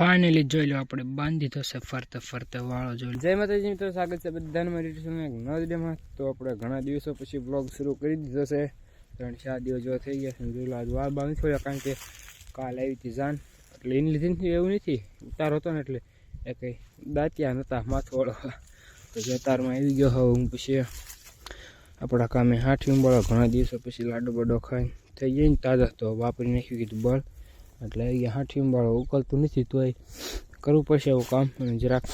Finally જોઈ લો, આપણે બાંધી થશે ફરતે ફરતે વાળો જોઈ જય માતાજી મિત્રો, સ્વાગત છે બધાને મારી એક નવા વિડીયોમાં. તો આપણે ઘણા દિવસો પછી બ્લોગ શરૂ કરી દીધો છે. ત્રણ ચાર દિવસ જેવા થઈ ગયા છે. જોઈ લો, આજ વાળ બાંધી થયો કારણ કે કાલ આવી હતી જાન. એટલે એની લીધી એવું નથી. ઉતાર હતો ને એટલે એ કંઈ દાંતિયા નહોતા માથોવાળો તો જે આવી ગયો હવે હું પછી આપણા કામે હાથી ઉંબાળો ઘણા દિવસો પછી લાડો બડો ખાઈ થઈ જાય ને તાજા. તો વાપરી નાખ્યું કીધું, બળ. એટલે હાથી ઉંબાળો ઉકલતું નથી, તોય કરવું પડશે એવું કામ. અને જરાક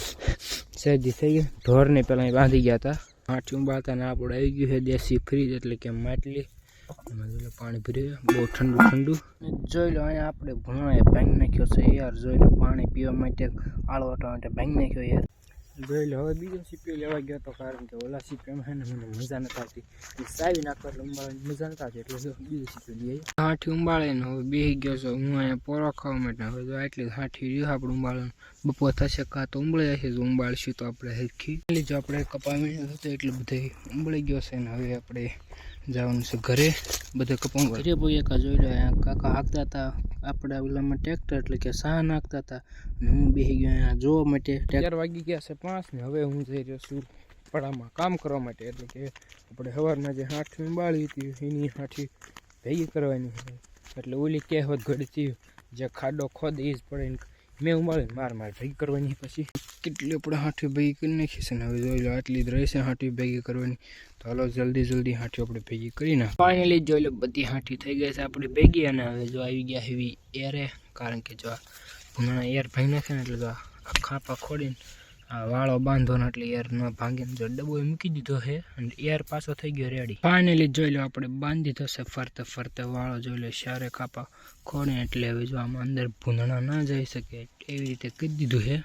સહેજી થઈ ગઈ. ઢોરને પહેલાં બાંધી ગયા હતા. હાથી ઉંબાળતા ને આપણે આવી ગયું છે, દેશી ફ્રીજ એટલે કે માટલી. એમાં જોઈ પાણી ભર્યું. બહુ ઠંડુ ઠંડુ. જોઈ લો અહીંયા આપણે ભૂણાએ ભાંગી નાખ્યો છે યાર, જોઈ લો પાણી પીવા માટે આળવાટા માટે ભાંગી નાખ્યો યાર. જોઈ હવે બીજો સીપીઓ લેવા ગયો હતો કારણ કે ઓલા સીપીઓમાં છે ને મને મજા નથી આવતી. એ સાવી નાખવા એટલે ઉંબાળવાની મજા નથી આવતી, એટલે બીજો સીપીઓ લઈ આવી હાથી ઉંબાળે ને હવે બેસી ગયો છો. હું અહીંયા પોરો ખાવા માટે. હવે જો આટલી હાથી રહ્યું આપણે ઉંબાળવાનું. બપોર થશે કાં તો ઉંબળી જશે, જો ઉંબાળશું તો આપણે હેરખી જો આપણે કપાવી હતો એટલે બધે ઉંબળી ગયો છે ને હવે આપણે જવાનું છે ઘરે. બધે કપા ઘરે ભાઈ કા જોઈ લો અહીંયા કાકા હાંકતા હતા આપણા ઓલામાં ટ્રેક્ટર એટલે કે સાહ નાખતા હતા અને હું બેસી ગયો અહીંયા જોવા માટે ચાર વાગી ગયા છે પાંચ ને હવે હું જઈ રહ્યો છું પડામાં કામ કરવા માટે એટલે કે આપણે સવારમાં જે હાથી બાળી હતી એની હાથી ભેગી કરવાની એટલે ઓલી કહેવત ઘડતી જે ખાડો ખોદ એ જ પડે મેં ઉમાળીને માર માર ભેગી કરવાની પછી. કેટલી આપણે હાંઠી ભેગી કરી નાખી છે ને હવે જોઈ લો, આટલી જ રહેશે હાંઠી ભેગી કરવાની. તો હાલો જલ્દી જલ્દી હાંઠી આપણે ભેગી કરી નાખ ફાઇનલી જોઈ લો, બધી હાંઠી થઈ ગઈ છે આપણે ભેગી અને હવે જો આવી ગયા હેવી એરે કારણ કે જો આ ભૂંગળા એર ભાઈ નાખે ને એટલે જો આ ખાપા ખોડીને આ વાળો ને એટલે એર ન ભાંગે જો ડબ્બો મૂકી દીધો છે અને એર પાછો થઈ ગયો રેડી ફાઇનલી જોઈ લો આપણે બાંધી થશે ફરતે ફરતે વાળો જોઈ લો સારે કાપા ખોણે એટલે હવે જો આમાં અંદર ભૂંદણા ના જઈ શકે એવી રીતે કરી દીધું છે.